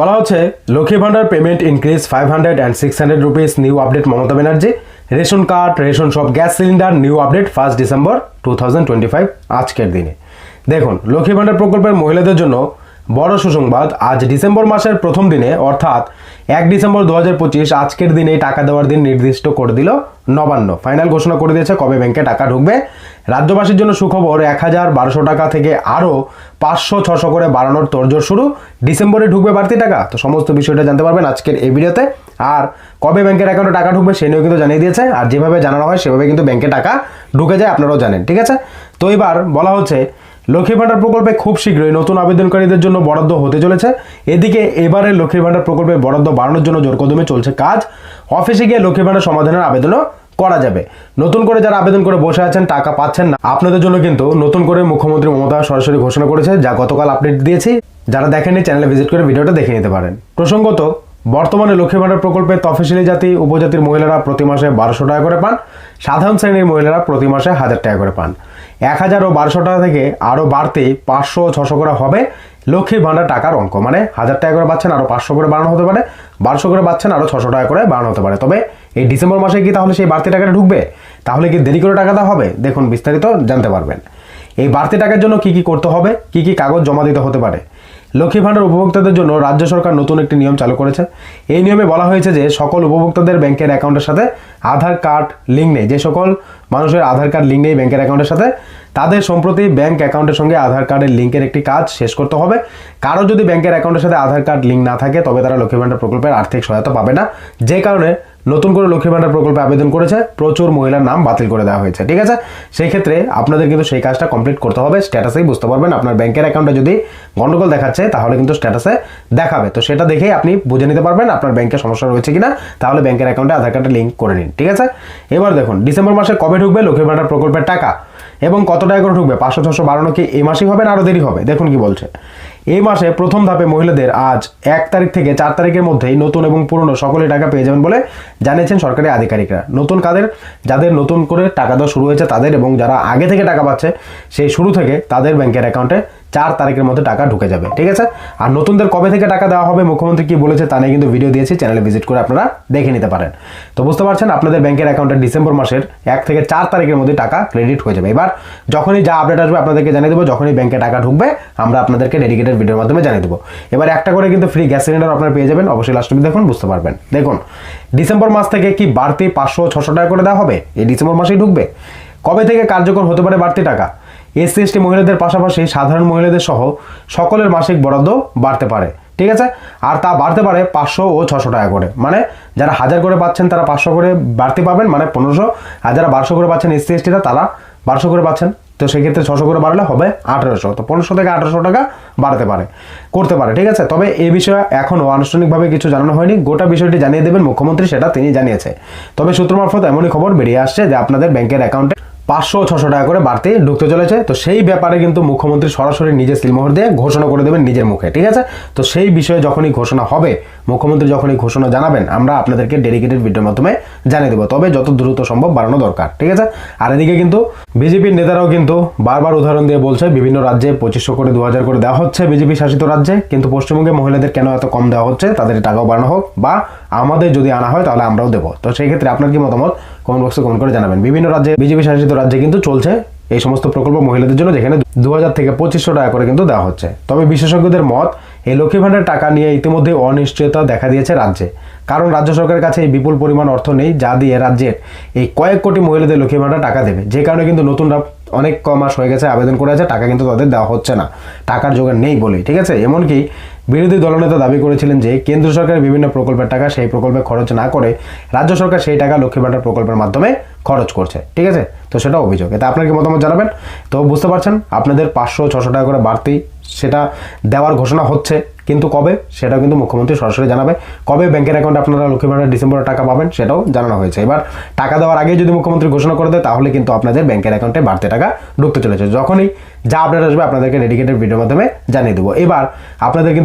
বলা হচ্ছে Lakshmi Bhandar payment increase five hundred and six hundred rupees new update Mamata Banerjee. Ration card, ration সব, gas cylinder new update first December two thousand twenty five আজকের দিনে। দেখুন লক্ষ্মী ভান্ডার প্রকল্পের মহিলাদের জন্য বড় সুসংবাদ, আজ ডিসেম্বর মাসের প্রথম দিনে, অর্থাৎ এক ডিসেম্বর দু হাজার পঁচিশ, আজকের দিনে টাকা দেওয়ার দিন নির্দিষ্ট করে দিল নবান্ন। ফাইনাল ঘোষণা করে দিয়েছে কবে ব্যাংকে টাকা ঢুকবে। রাজ্যবাসীর জন্য সুখবর, এক হাজার বারোশো টাকা থেকে আরও পাঁচশো ছশো করে বাড়ানোর তোড়জোড় শুরু। ডিসেম্বরে ঢুকবে বাড়তি টাকা। তো সমস্ত বিষয়টা জানতে পারবেন আজকের এই ভিডিওতে। আর কবে ব্যাংকের অ্যাকাউন্টে টাকা ঢুকবে সে নিয়েও কিন্তু জানিয়ে দিয়েছে। আর যেভাবে জানানো হয়, সেভাবে কিন্তু ব্যাংকে টাকা ঢুকে যায়, আপনারাও জানেন, ঠিক আছে? তো এবার বলা হচ্ছে লক্ষ্মী ভাণ্ডার প্রকল্পে খুব শীঘ্রই নতুন আবেদনকারীদের জন্য বরাদ্দ হতে চলেছে। এদিকে এবারে লক্ষ্মী ভাণ্ডার প্রকল্পের বরাদ্দ বাড়ানোর জন্য জোর কদমে চলছে কাজ। অফিসে গিয়ে লক্ষ্মী ভাণ্ডার সমাধানের আবেদনও করা যাবে। নতুন করে যারা আবেদন করে বসে আছেন, টাকা পাচ্ছেন না। আপনাদের জন্য কিন্তু নতুন করে মুখ্যমন্ত্রী মমতা সরাসরি ঘোষণা করেছে, যা গতকাল আপডেট দিয়েছি। যারা দেখেননি, চ্যানেলে ভিজিট করে ভিডিওটা দেখে নিতে পারেন। প্রসঙ্গত, বর্তমানে লক্ষ্মী ভাণ্ডার প্রকল্পে তফসিলি জাতি, উপজাতির মহিলারা প্রতি মাসে বারোশো টাকা করে পান। সাধারণ শ্রেণির মহিলারা প্রতি মাসে হাজার টাকা করে পান। এক হাজার ও বারোশো টাকা থেকে আরও বাড়তে পাঁচশো ছশো করে হবে লক্ষ্মী ভাণ্ডার টাকার অঙ্ক। মানে হাজার টাকা করে পাচ্ছেন, আরও পাঁচশো করে বাড়ানো হতে পারে। বারোশো করে পাচ্ছেন, আরও ছশো টাকা করে বাড়ানো হতে পারে। তবে এই ডিসেম্বর মাসে কি তাহলে সেই বাড়তি টাকাটা ঢুকবে? তাহলে কি দেরি করে টাকা দেওয়া হবে? দেখুন, বিস্তারিত জানতে পারবেন। এই বাড়তি টাকার জন্য কি কি করতে হবে? কি কি কাগজ জমা দিতে হতে পারে? লক্ষ্মী ভাণ্ডার উপভোক্তাদের জন্য রাজ্য সরকার নতুন একটি নিয়ম চালু করেছে। এই নিয়মে বলা হয়েছে যে সকল উপভোক্তাদের ব্যাংকের অ্যাকাউন্টের সাথে আধার কার্ড, লিঙ্ক নেই। যে সকল মানুষের আধার কার্ড লিঙ্ক নেই ব্যাংকের অ্যাকাউন্টের সাথে। তাদের সম্প্রতি ব্যাংক অ্যাকাউন্টের সঙ্গে আধার কার্ডের লিঙ্কের একটি কাজ শেষ করতে হবে। কারও যদি ব্যাংকের অ্যাকাউন্টের সাথে আধার কার্ড লিঙ্ক না থাকে, তবে তারা লক্ষ্মী ভাণ্ডার প্রকল্পের আর্থিক সহায়তা পাবে না। যে কারণে নতুন করে লক্ষ্মী ভাণ্ডার প্রকল্পে আবেদন করেছে, প্রচুর মহিলার নাম বাতিল করে দেওয়া হয়েছে, ঠিক আছে? সেই ক্ষেত্রে আপনাদের কিন্তু সেই কাজটা কমপ্লিট করতে হবে স্ট্যাটাসেই বুঝতে পারবেন। আপনার ব্যাংকের অ্যাকাউন্টে যদি গন্ডগোল দেখাচ্ছে, তাহলে কিন্তু স্ট্যাটাসে দেখাবে। তো সেটা দেখেই আপনি বুঝে নিতে পারবেন আপনার ব্যাংকে সমস্যা রয়েছে কিনা, তাহলে ব্যাংকের অ্যাকাউন্টে আধার কার্ডে লিঙ্ক করে নিন, ঠিক আছে? এবার দেখুন, ডিসেম্বর মাসে কবে ঢুকবে, লক্ষ্মীর ভাণ্ডার প্রকল্পের টাকা। এবং কত টাকা করে ঢুকবে? পাঁচশো, ছশো বাড়ানো কি এই মাসেই হবে না আরও দেরি হবে? দেখুন কি বলছে। এই মাসে প্রথম ধাপে মহিলাদের আজ এক তারিখ থেকে চার তারিখের মধ্যেই নতুন এবং পুরনো সকলে টাকা পেয়ে যাবেন বলে জানিয়েছেন সরকারি আধিকারিকরা। নতুন কাদের? যাদের নতুন করে টাকা দেওয়া শুরু হয়েছে তাদের এবং যারা আগে থেকে টাকা পাচ্ছে, সেই শুরু থেকে তাদের ব্যাংকের অ্যাকাউন্টে চার তারিখের মধ্যে টাকা ঢুকে যাবে, ঠিক আছে? আর নতুনদের কবে থেকে টাকা দেওয়া হবে, মুখ্যমন্ত্রী কি বলেছে তা নিয়ে কিন্তু ভিডিও দিয়েছি চ্যানেলে ভিজিট করে আপনারা দেখে নিতে পারেন। তো বুঝতে পারছেন, আপনাদের ব্যাংকের অ্যাকাউন্টে ডিসেম্বর মাসের এক থেকে চার তারিখের মধ্যে টাকা ক্রেডিট হয়ে যাবে। এবার যখনই যা আপডেট আসবে, আপনাদেরকে জানিয়ে দেবো, যখনই ব্যাংকে টাকা ঢুকবে, আমরা আপনাদেরকে ডেডিকেটেড ভিডিওর মাধ্যমে জানিয়ে দেবো। এবার একটা করে কিন্তু ফ্রি গ্যাস সিলিন্ডার আপনারা পেয়ে যাবেন, অবশ্যই লাস্ট দেখুন, বুঝতে পারবেন। দেখুন ডিসেম্বর মাস থেকে কি বাড়তি পাঁচশো, ছশো টাকা করে দেওয়া হবে? এই ডিসেম্বর মাসেই ঢুকবে। কবে থেকে কার্যকর হতে পারে বাড়তি টাকা? এসসি, এসটি মহিলাদের পাশাপাশি সাধারণ মহিলাদের সহ সকলের মাসিক বরাদ্দ বাড়তে পারে, ঠিক আছে? আর তা বাড়তে পারে পাঁচশো ও ছশো টাকা করে। মানে যারা হাজার করে পাচ্ছেন, তারা পাঁচশো করে বাড়তি পাবেন মানে পনেরোশো। আর যারা বারোশো করে পাচ্ছেন এসসি, এসটিরা, তারা বারোশো করে পাচ্ছেন। তো সেক্ষেত্রে ছশো করে বাড়লে হবে আঠেরোশো। তো পনেরোশো থেকে আঠেরোশো টাকা বাড়তে পারে, করতে পারে, ঠিক আছে? তবে এই বিষয়ে এখনও আনুষ্ঠানিকভাবে কিছু জানানো হয়নি। গোটা বিষয়টি জানিয়ে দেবেন মুখ্যমন্ত্রী, সেটা তিনি জানিয়েছে। তবে সূত্র মারফত এমনই খবর বেরিয়ে আসছে যে আপনাদের ব্যাংকের অ্যাকাউন্টে পাঁচশো, ছশো টাকা করে বাড়তি ঢুকতে চলেছে। তো সেই ব্যাপারে কিন্তু মুখ্যমন্ত্রী সরাসরি নিজে সিলমোহর দিয়ে ঘোষণা করে দেবেন নিজের মুখে, ঠিক আছে? তো সেই বিষয়ে যখনই ঘোষণা হবে, মুখ্যমন্ত্রী যখনই ঘোষণা জানাবেন, আমরা আপনাদেরকে ডেডিকেটেড ভিডিওর মাধ্যমে জানিয়ে দেবো। তবে যত দ্রুত সম্ভব বাড়ানো দরকার, ঠিক আছে? আর এদিকে কিন্তু বিজেপির নেতারাও কিন্তু বারবার উদাহরণ দিয়ে বলছে, বিভিন্ন রাজ্যে পঁচিশশো করে দু হাজার করে দেওয়া হচ্ছে বিজেপি শাসিত রাজ্যে, কিন্তু পশ্চিমবঙ্গে মহিলাদের কেন এত কম দেওয়া হচ্ছে? তাদের টাকাও বাড়ানো হোক বা আমাদের যদি আনা হয়, তাহলে আমরাও দেবো। তো সেই ক্ষেত্রে আপনার কি মতামত? কমেন্ট বক্সে কমেন্ট করে জানাবেন। বিভিন্ন রাজ্যে, বিজেপি শাসিত রাজ্যে কিন্তু চলছে এই সমস্ত প্রকল্প মহিলাদের জন্য, যেখানে দু হাজার থেকে পঁচিশশো টাকা করে কিন্তু দেওয়া হচ্ছে। তবে বিশেষজ্ঞদের মত, এই লক্ষ্মী ভাণ্ডার টাকা নিয়ে ইতিমধ্যে অনিশ্চয়তা দেখা দিয়েছে রাজ্যে। কারণ রাজ্য সরকারের কাছে এই বিপুল পরিমাণ অর্থ নেই, যা দিয়ে রাজ্যের এই কয়েক কোটি মহিলাদের লক্ষ্মী ভাণ্ডার টাকা দেবে। যে কারণে কিন্তু নতুনরা অনেক মাস হয়ে গেছে, আবেদন করে আছে, টাকা কিন্তু তাদের দেওয়া হচ্ছে না। টাকার জোগাড় নেই বলেই, ঠিক আছে? এমনকি বিরোধী দলনেতা দাবি করেছিলেন যে কেন্দ্র সরকারের বিভিন্ন প্রকল্পের টাকা সেই প্রকল্পে খরচ না করে রাজ্য সরকার সেই টাকা লক্ষ্মী ভাণ্ডার প্রকল্পের মাধ্যমে খরচ করছে, ঠিক আছে? তো সেটা অভিযোগ। এতে আপনার কি মতামত জানাবেন? তো বুঝতে পারছেন, আপনাদের পাঁচশো, ছশো টাকা করে বাড়তি সেটা দেওয়ার ঘোষণা হচ্ছে, কিন্তু কবে? সেটাও কিন্তু মুখ্যমন্ত্রী সরাসরি জানাবে। কবে ব্যাংকের অ্যাকাউন্টে আপনারা লক্ষ্মী ভাণ্ডার ডিসেম্বরে টাকা পাবেন, সেটাও জানানো হয়েছে। এবার টাকা দেওয়ার আগে যদি মুখ্যমন্ত্রী ঘোষণা করে দেয়, তাহলে কিন্তু আপনাদের ব্যাংকের অ্যাকাউন্টে বাড়তি টাকা ঢুকতে চলেছে। যখনই যা আপডেট আসবে, আপনাদেরকে ডেডিকেটেড ভিডিওর মাধ্যমে জানিয়ে দেবো। এবার আপনাদের কিন্তু